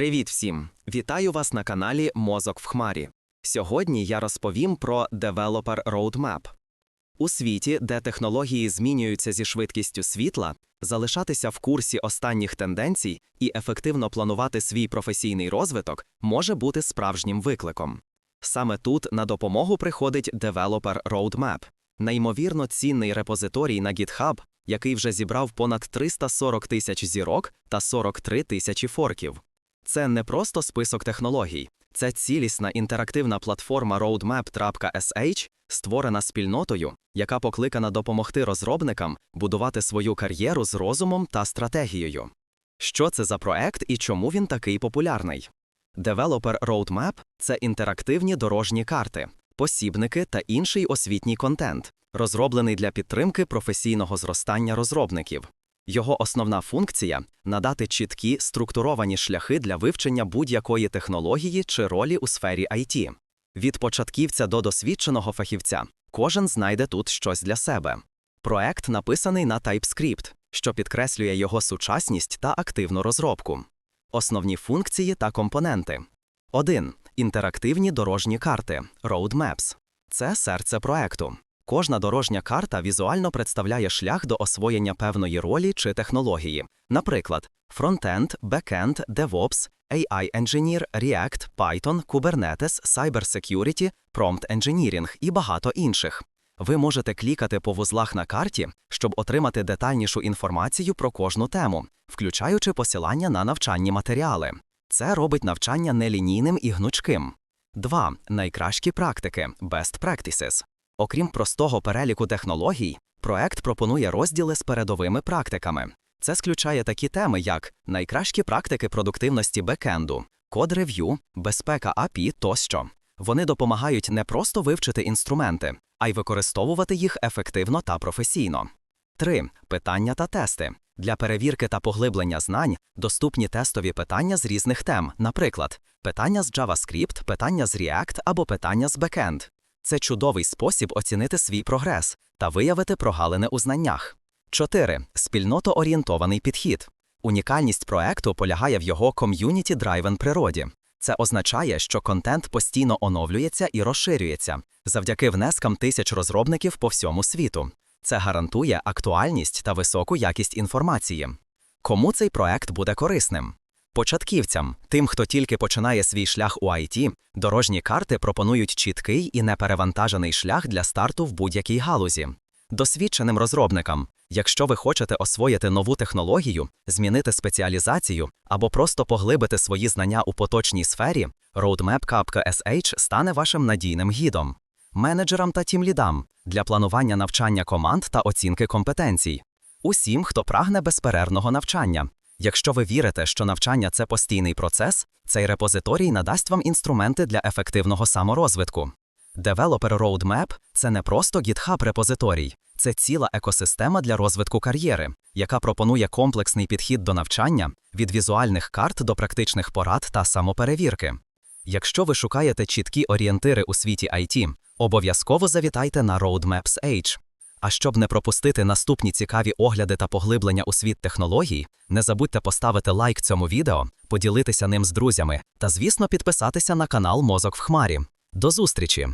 Привіт всім! Вітаю вас на каналі Мозок в Хмарі. Сьогодні я розповім про Developer Roadmap. У світі, де технології змінюються зі швидкістю світла, залишатися в курсі останніх тенденцій і ефективно планувати свій професійний розвиток може бути справжнім викликом. Саме тут на допомогу приходить Developer Roadmap – неймовірно цінний репозиторій на GitHub, який вже зібрав понад 340 тисяч зірок та 43 тисячі форків. Це не просто список технологій, це цілісна інтерактивна платформа roadmap.sh, створена спільнотою, яка покликана допомогти розробникам будувати свою кар'єру з розумом та стратегією. Що це за проект і чому він такий популярний? Developer Roadmap – це інтерактивні дорожні карти, посібники та інший освітній контент, розроблений для підтримки професійного зростання розробників. Його основна функція надати чіткі структуровані шляхи для вивчення будь-якої технології чи ролі у сфері IT. Від початківця до досвідченого фахівця кожен знайде тут щось для себе. Проект написаний на TypeScript, що підкреслює його сучасність та активну розробку. Основні функції та компоненти. 1. Інтерактивні дорожні карти Roadmaps. Це серце проекту. Кожна дорожня карта візуально представляє шлях до освоєння певної ролі чи технології, наприклад, фронтенд, бекенд, DevOps, AI Engineer, React, Python, Kubernetes, Cybersecurity, Prompt Engineering і багато інших. Ви можете клікати по вузлах на карті, щоб отримати детальнішу інформацію про кожну тему, включаючи посилання на навчальні матеріали. Це робить навчання нелінійним і гнучким. 2. Найкращі практики Best Practices. Окрім простого переліку технологій, проект пропонує розділи з передовими практиками. Це включає такі теми, як найкращі практики продуктивності бекенду, код-рев'ю, безпека API тощо. Вони допомагають не просто вивчити інструменти, а й використовувати їх ефективно та професійно. 3. Питання та тести. Для перевірки та поглиблення знань доступні тестові питання з різних тем, наприклад, питання з JavaScript, питання з React або питання з Backend. Це чудовий спосіб оцінити свій прогрес та виявити прогалини у знаннях. 4. Спільнотоорієнтований підхід. Унікальність проекту полягає в його ком'юніті драйвен природі. Це означає, що контент постійно оновлюється і розширюється завдяки внескам тисяч розробників по всьому світу. Це гарантує актуальність та високу якість інформації. Кому цей проект буде корисним? Початківцям, тим, хто тільки починає свій шлях у IT, дорожні карти пропонують чіткий і неперевантажений шлях для старту в будь-якій галузі. Досвідченим розробникам, якщо ви хочете освоїти нову технологію, змінити спеціалізацію або просто поглибити свої знання у поточній сфері, Roadmap.sh стане вашим надійним гідом, менеджерам та тімлідам для планування навчання команд та оцінки компетенцій, усім, хто прагне безперервного навчання. Якщо ви вірите, що навчання це постійний процес, цей репозиторій надасть вам інструменти для ефективного саморозвитку. Developer Roadmap – це не просто GitHub репозиторій, це ціла екосистема для розвитку кар'єри, яка пропонує комплексний підхід до навчання від візуальних карт до практичних порад та самоперевірки. Якщо ви шукаєте чіткі орієнтири у світі IT, обов'язково завітайте на Roadmaps Age. А щоб не пропустити наступні цікаві огляди та поглиблення у світ технологій, не забудьте поставити лайк цьому відео, поділитися ним з друзями та, звісно, підписатися на канал Мозок в Хмарі. До зустрічі!